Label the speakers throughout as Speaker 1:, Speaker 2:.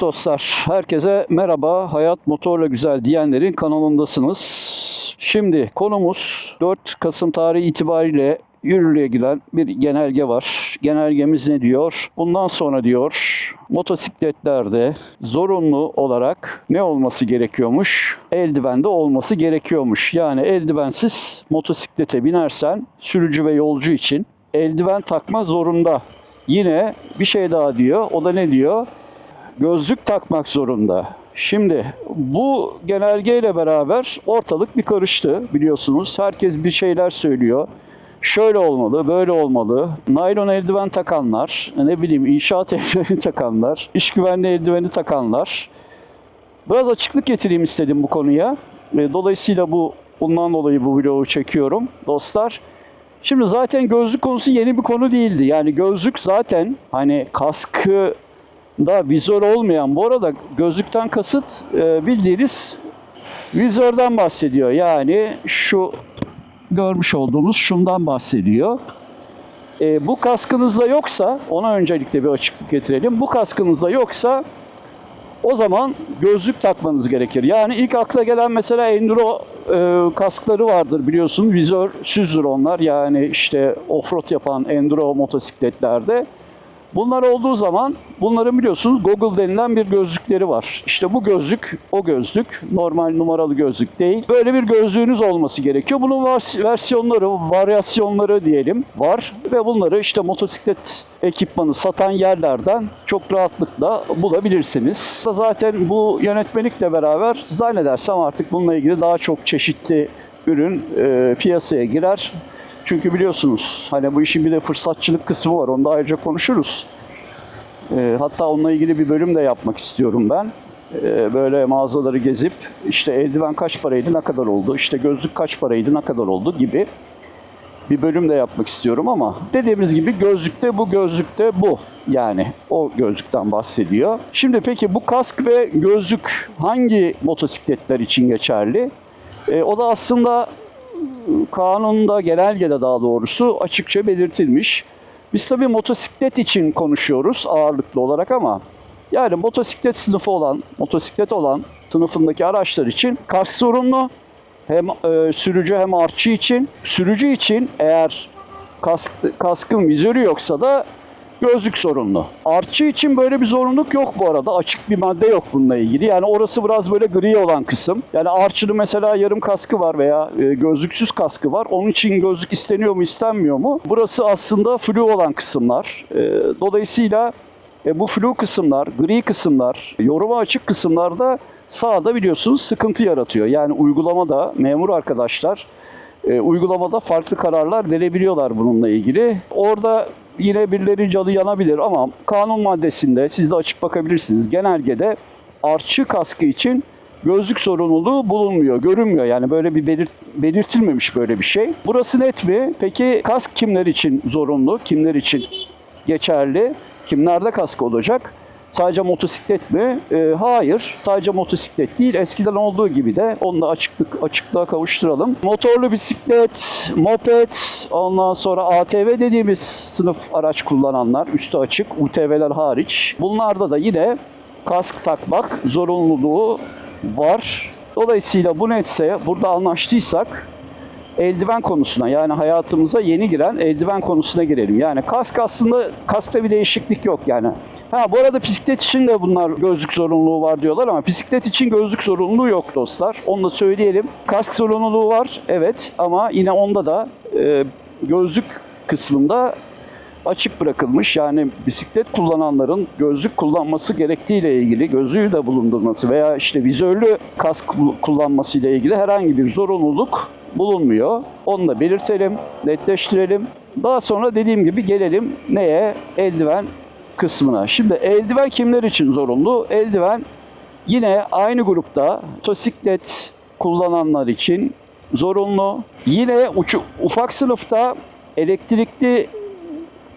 Speaker 1: Dostlar, herkese merhaba. Hayat Motorla Güzel diyenlerin kanalındasınız. Şimdi konumuz 4 Kasım tarihi itibariyle yürürlüğe giren bir genelge var. Genelgemiz ne diyor? Bundan sonra diyor motosikletlerde zorunlu olarak ne olması gerekiyormuş? Eldivende olması gerekiyormuş. Yani eldivensiz motosiklete binersen sürücü ve yolcu için eldiven takma zorunda. Yine bir şey daha diyor. O da ne diyor? Gözlük takmak zorunda. Şimdi bu genelgeyle beraber ortalık bir karıştı biliyorsunuz. Herkes bir şeyler söylüyor. Şöyle olmalı, böyle olmalı. Naylon eldiven takanlar, ne bileyim inşaat eldiveni takanlar, iş güvenliği eldiveni takanlar. Biraz açıklık getireyim istedim bu konuya. Ve Dolayısıyla bu bundan dolayı bu vlogu çekiyorum dostlar. Şimdi zaten gözlük konusu yeni bir konu değildi. Yani gözlük zaten hani kaskı da vizör olmayan bu arada gözlükten kasıt e, bildiğiniz vizörden bahsediyor. Yani şu görmüş olduğumuz şundan bahsediyor. E, bu kaskınızda yoksa ona öncelikle bir açıklık getirelim. Bu kaskınızda yoksa o zaman gözlük takmanız gerekir. Yani ilk akla gelen mesela enduro e, kaskları vardır biliyorsun. Vizörsüzdür onlar. Yani işte offroad yapan enduro motosikletlerde. Bunlar olduğu zaman bunların biliyorsunuz Google denilen bir gözlükleri var. İşte bu gözlük o gözlük. Normal numaralı gözlük değil. Böyle bir gözlüğünüz olması gerekiyor. Bunun versiyonları, varyasyonları diyelim var. Ve bunları işte motosiklet ekipmanı satan yerlerden çok rahatlıkla bulabilirsiniz. Zaten bu yönetmelikle beraber zannedersem artık bununla ilgili daha çok çeşitli ürün e, piyasaya girer. Çünkü biliyorsunuz hani bu işin bir de fırsatçılık kısmı var. Onu da ayrıca konuşuruz. Ee, hatta onunla ilgili bir bölüm de yapmak istiyorum ben. Ee, böyle mağazaları gezip işte eldiven kaç paraydı ne kadar oldu, işte gözlük kaç paraydı ne kadar oldu gibi bir bölüm de yapmak istiyorum ama dediğimiz gibi gözlükte bu gözlükte bu yani o gözlükten bahsediyor. Şimdi peki bu kask ve gözlük hangi motosikletler için geçerli? Ee, o da aslında kanunda, genelgede daha doğrusu açıkça belirtilmiş. Biz tabii motosiklet için konuşuyoruz ağırlıklı olarak ama yani motosiklet sınıfı olan, motosiklet olan sınıfındaki araçlar için kask zorunlu. Hem e, sürücü hem artçı için. Sürücü için eğer kask, kaskın vizörü yoksa da gözlük zorunlu. Artçı için böyle bir zorunluluk yok bu arada. Açık bir madde yok bununla ilgili. Yani orası biraz böyle gri olan kısım. Yani artçının mesela yarım kaskı var veya e, gözlüksüz kaskı var. Onun için gözlük isteniyor mu istenmiyor mu? Burası aslında flu olan kısımlar. E, dolayısıyla e, bu flu kısımlar, gri kısımlar, yoruma açık kısımlarda sağda biliyorsunuz sıkıntı yaratıyor. Yani uygulamada memur arkadaşlar e, uygulamada farklı kararlar verebiliyorlar bununla ilgili. Orada yine birileri canı yanabilir ama kanun maddesinde siz de açıp bakabilirsiniz. Genelgede artçı kaskı için gözlük sorumluluğu bulunmuyor, görünmüyor. Yani böyle bir belir- belirtilmemiş böyle bir şey. Burası net mi? Peki kask kimler için zorunlu, kimler için geçerli? Kimlerde kask olacak? Sadece motosiklet mi? Ee, hayır. Sadece motosiklet değil. Eskiden olduğu gibi de onu da açıklık, açıklığa kavuşturalım. Motorlu bisiklet, moped, ondan sonra ATV dediğimiz sınıf araç kullananlar, üstü açık, UTV'ler hariç. Bunlarda da yine kask takmak zorunluluğu var. Dolayısıyla bu netse, burada anlaştıysak eldiven konusuna yani hayatımıza yeni giren eldiven konusuna girelim. Yani kask aslında kaskta bir değişiklik yok yani. Ha bu arada bisiklet için de bunlar gözlük zorunluluğu var diyorlar ama bisiklet için gözlük zorunluluğu yok dostlar. Onu da söyleyelim. Kask zorunluluğu var evet ama yine onda da e, gözlük kısmında açık bırakılmış. Yani bisiklet kullananların gözlük kullanması gerektiğiyle ilgili gözlüğü de bulundurması veya işte vizörlü kask kullanması ile ilgili herhangi bir zorunluluk bulunmuyor. Onu da belirtelim, netleştirelim. Daha sonra dediğim gibi gelelim neye? Eldiven kısmına. Şimdi eldiven kimler için zorunlu? Eldiven yine aynı grupta motosiklet kullananlar için zorunlu. Yine uçu, ufak sınıfta elektrikli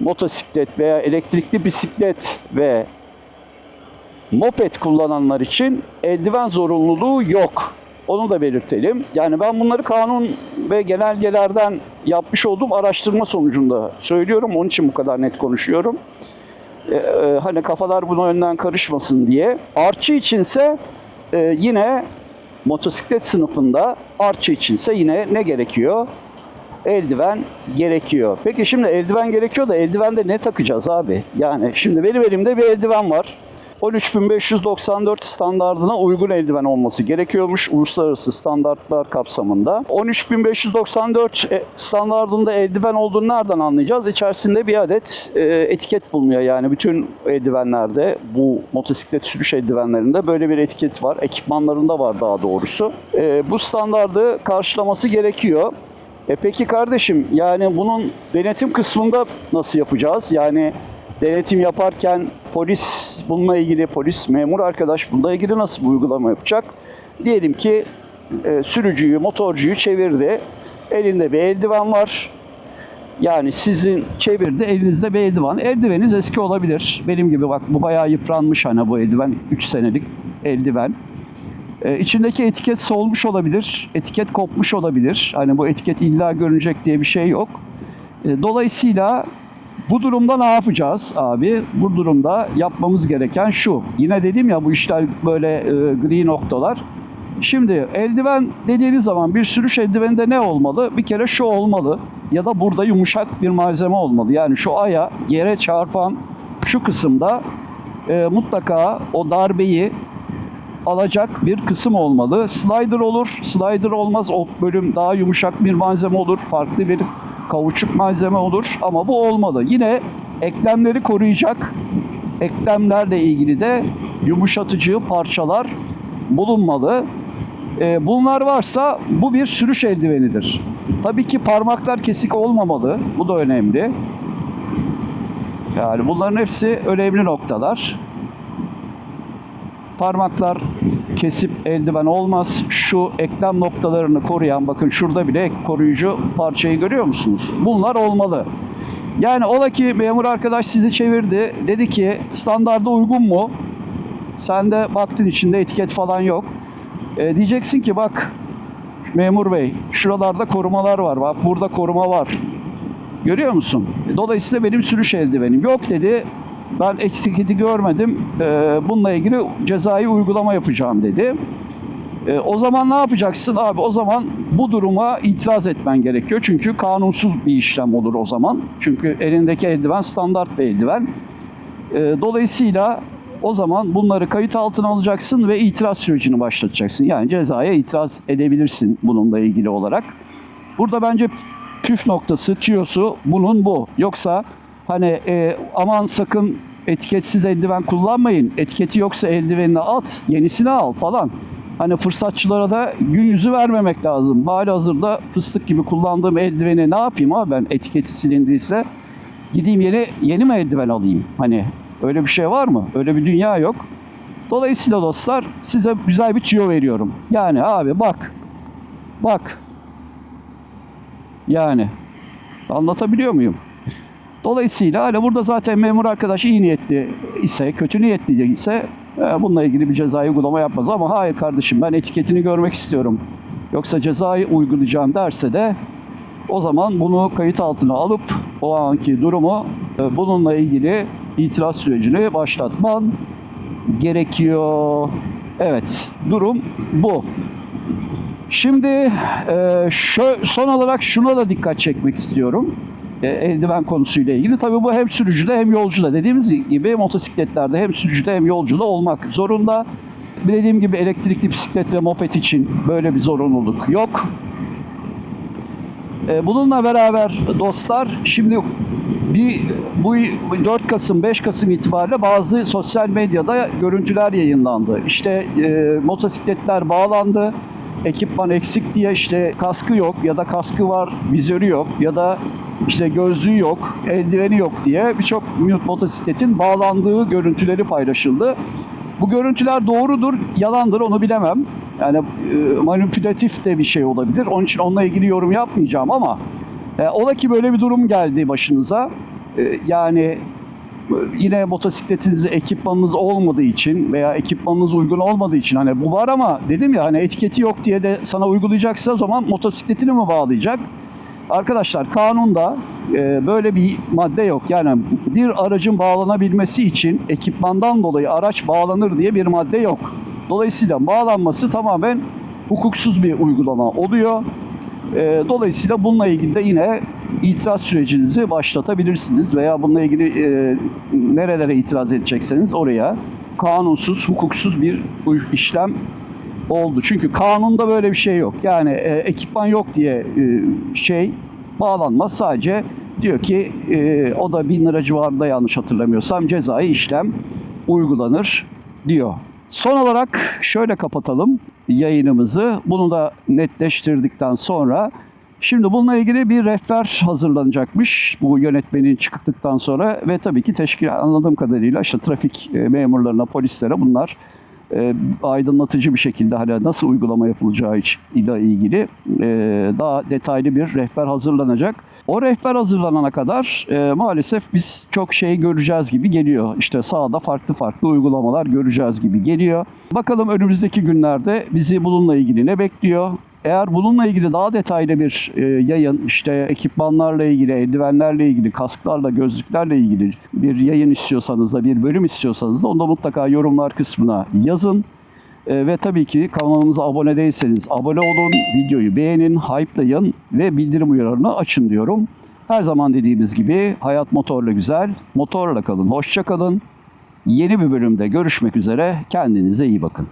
Speaker 1: motosiklet veya elektrikli bisiklet ve moped kullananlar için eldiven zorunluluğu yok. Onu da belirtelim. Yani ben bunları kanun ve genelgelerden yapmış olduğum araştırma sonucunda söylüyorum. Onun için bu kadar net konuşuyorum. E, e, hani kafalar buna önden karışmasın diye. Artçı içinse e, yine motosiklet sınıfında artçı içinse yine ne gerekiyor? Eldiven gerekiyor. Peki şimdi eldiven gerekiyor da eldivende ne takacağız abi? Yani şimdi benim elimde bir eldiven var. 13594 standardına uygun eldiven olması gerekiyormuş uluslararası standartlar kapsamında. 13594 e, standardında eldiven olduğunu nereden anlayacağız? İçerisinde bir adet e, etiket bulunuyor. Yani bütün eldivenlerde bu motosiklet sürüş eldivenlerinde böyle bir etiket var. Ekipmanlarında var daha doğrusu. E, bu standardı karşılaması gerekiyor. E peki kardeşim yani bunun denetim kısmında nasıl yapacağız? Yani denetim yaparken polis bununla ilgili polis memur arkadaş bununla ilgili nasıl bir uygulama yapacak? Diyelim ki e, sürücüyü, motorcuyu çevirdi. Elinde bir eldiven var. Yani sizin çevirdi elinizde bir eldiven. Eldiveniniz eski olabilir. Benim gibi bak bu bayağı yıpranmış hani bu eldiven. 3 senelik eldiven. Ee, içindeki etiket solmuş olabilir, etiket kopmuş olabilir. Hani bu etiket illa görünecek diye bir şey yok. Ee, dolayısıyla bu durumda ne yapacağız abi? Bu durumda yapmamız gereken şu. Yine dedim ya bu işler böyle e, gri noktalar. Şimdi eldiven dediğiniz zaman bir sürüş eldiveninde ne olmalı? Bir kere şu olmalı ya da burada yumuşak bir malzeme olmalı. Yani şu aya yere çarpan şu kısımda e, mutlaka o darbeyi alacak bir kısım olmalı. Slider olur, slider olmaz. O bölüm daha yumuşak bir malzeme olur, farklı bir kauçuk malzeme olur ama bu olmalı. Yine eklemleri koruyacak eklemlerle ilgili de yumuşatıcı parçalar bulunmalı. Ee, bunlar varsa bu bir sürüş eldivenidir. Tabii ki parmaklar kesik olmamalı. Bu da önemli. Yani bunların hepsi önemli noktalar parmaklar kesip eldiven olmaz. Şu eklem noktalarını koruyan bakın şurada bile ek koruyucu parçayı görüyor musunuz? Bunlar olmalı. Yani ola ki memur arkadaş sizi çevirdi. Dedi ki standarda uygun mu? Sen de baktın içinde etiket falan yok. E, diyeceksin ki bak memur bey şuralarda korumalar var. Bak burada koruma var. Görüyor musun? Dolayısıyla benim sürüş eldivenim yok dedi. Ben etiketi görmedim. Ee, bununla ilgili cezai uygulama yapacağım dedi. Ee, o zaman ne yapacaksın abi? O zaman bu duruma itiraz etmen gerekiyor. Çünkü kanunsuz bir işlem olur o zaman. Çünkü elindeki eldiven standart bir eldiven. Ee, dolayısıyla o zaman bunları kayıt altına alacaksın ve itiraz sürecini başlatacaksın. Yani cezaya itiraz edebilirsin bununla ilgili olarak. Burada bence püf noktası, tüyosu bunun bu. Yoksa hani e, aman sakın etiketsiz eldiven kullanmayın. Etiketi yoksa eldivenini at, yenisini al falan. Hani fırsatçılara da gün yüzü vermemek lazım. Hali hazırda fıstık gibi kullandığım eldiveni ne yapayım abi ben etiketi silindiyse gideyim yeni yeni mi eldiven alayım? Hani öyle bir şey var mı? Öyle bir dünya yok. Dolayısıyla dostlar size güzel bir tüyo veriyorum. Yani abi bak. Bak. Yani anlatabiliyor muyum? Dolayısıyla hala burada zaten memur arkadaş iyi niyetli ise, kötü niyetli ise e, bununla ilgili bir cezai uygulama yapmaz. Ama hayır kardeşim ben etiketini görmek istiyorum. Yoksa cezayı uygulayacağım derse de o zaman bunu kayıt altına alıp o anki durumu e, bununla ilgili itiraz sürecini başlatman gerekiyor. Evet, durum bu. Şimdi e, şu, son olarak şuna da dikkat çekmek istiyorum. E, eldiven konusuyla ilgili. Tabii bu hem sürücüde hem yolcuda. Dediğimiz gibi motosikletlerde hem sürücüde hem yolcuda olmak zorunda. Dediğim gibi elektrikli bisiklet ve moped için böyle bir zorunluluk yok. E, bununla beraber dostlar şimdi bir bu 4 Kasım 5 Kasım itibariyle bazı sosyal medyada görüntüler yayınlandı. İşte e, motosikletler bağlandı. Ekipman eksik diye işte kaskı yok ya da kaskı var, vizörü yok ya da işte gözlüğü yok, eldiveni yok diye birçok motosikletin bağlandığı görüntüleri paylaşıldı. Bu görüntüler doğrudur, yalandır onu bilemem. Yani e, manipülatif de bir şey olabilir. Onun için onunla ilgili yorum yapmayacağım ama e, ola ki böyle bir durum geldi başınıza. E, yani e, yine motosikletiniz ekipmanınız olmadığı için veya ekipmanınız uygun olmadığı için hani bu var ama dedim ya hani etiketi yok diye de sana uygulayacaksa o zaman motosikletini mi bağlayacak? Arkadaşlar kanunda e, böyle bir madde yok. Yani bir aracın bağlanabilmesi için ekipmandan dolayı araç bağlanır diye bir madde yok. Dolayısıyla bağlanması tamamen hukuksuz bir uygulama oluyor. E, dolayısıyla bununla ilgili de yine itiraz sürecinizi başlatabilirsiniz veya bununla ilgili e, nerelere itiraz edecekseniz oraya kanunsuz, hukuksuz bir işlem oldu. Çünkü kanunda böyle bir şey yok. Yani e, ekipman yok diye e, şey bağlanmaz. Sadece diyor ki e, o da bin lira civarında yanlış hatırlamıyorsam cezai işlem uygulanır diyor. Son olarak şöyle kapatalım yayınımızı. Bunu da netleştirdikten sonra Şimdi bununla ilgili bir rehber hazırlanacakmış bu yönetmenin çıktıktan sonra ve tabii ki teşkil anladığım kadarıyla işte trafik e, memurlarına, polislere bunlar e, aydınlatıcı bir şekilde hani nasıl uygulama yapılacağı ile ilgili e, daha detaylı bir rehber hazırlanacak. O rehber hazırlanana kadar e, maalesef biz çok şey göreceğiz gibi geliyor. İşte sahada farklı farklı uygulamalar göreceğiz gibi geliyor. Bakalım önümüzdeki günlerde bizi bununla ilgili ne bekliyor? Eğer bununla ilgili daha detaylı bir e, yayın, işte ekipmanlarla ilgili, eldivenlerle ilgili, kasklarla, gözlüklerle ilgili bir yayın istiyorsanız da, bir bölüm istiyorsanız da onu da mutlaka yorumlar kısmına yazın. E, ve tabii ki kanalımıza abone değilseniz abone olun, videoyu beğenin, hype'layın ve bildirim uyarılarını açın diyorum. Her zaman dediğimiz gibi hayat motorla güzel, motorla kalın, hoşça kalın. Yeni bir bölümde görüşmek üzere, kendinize iyi bakın.